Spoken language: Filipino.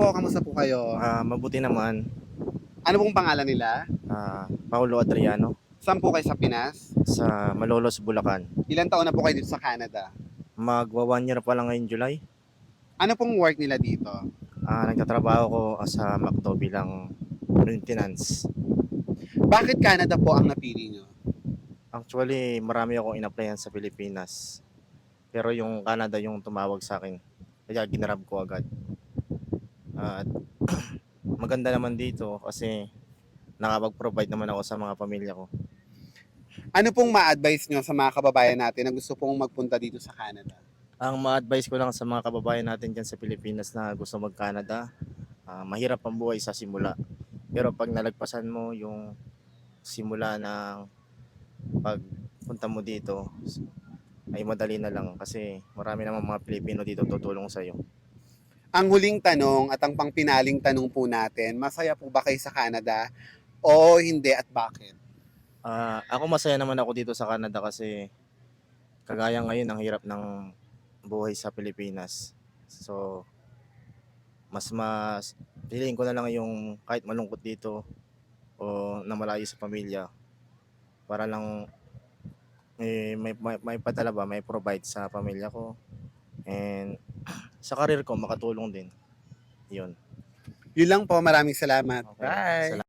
po, kamusta po kayo? Ah, mabuti naman. Ano pong pangalan nila? Ah, Paulo Adriano Saan po kayo sa Pinas? sa Malolos, Bulacan. Ilan taon na po kayo dito sa Canada? Magwa one year pa lang ngayong July. Ano pong work nila dito? Ah, nagtatrabaho ko sa McDo bilang maintenance. Bakit Canada po ang napili nyo? Actually, marami akong in-applyan sa Pilipinas. Pero yung Canada yung tumawag sa akin. Kaya ginarab ko agad. At maganda naman dito kasi nakapag-provide naman ako sa mga pamilya ko. Ano pong ma-advise nyo sa mga kababayan natin na gusto pong magpunta dito sa Canada? Ang ma-advise ko lang sa mga kababayan natin dyan sa Pilipinas na gusto mag-Canada, ah, mahirap ang buhay sa simula. Pero pag nalagpasan mo yung simula ng pagpunta mo dito, ay madali na lang kasi marami namang mga Pilipino dito tutulong sa iyo. Ang huling tanong at ang pangpinaling tanong po natin, masaya po ba kayo sa Canada o hindi at bakit? Ah, ako masaya naman ako dito sa Canada kasi kagaya ngayon ang hirap ng buhay sa Pilipinas. So mas mas feeling ko na lang yung kahit malungkot dito o na malayo sa pamilya para lang eh, may, may, may padala ba, may provide sa pamilya ko and sa karir ko makatulong din. Yun. Yun lang po, maraming salamat. Okay. Bye! Salamat.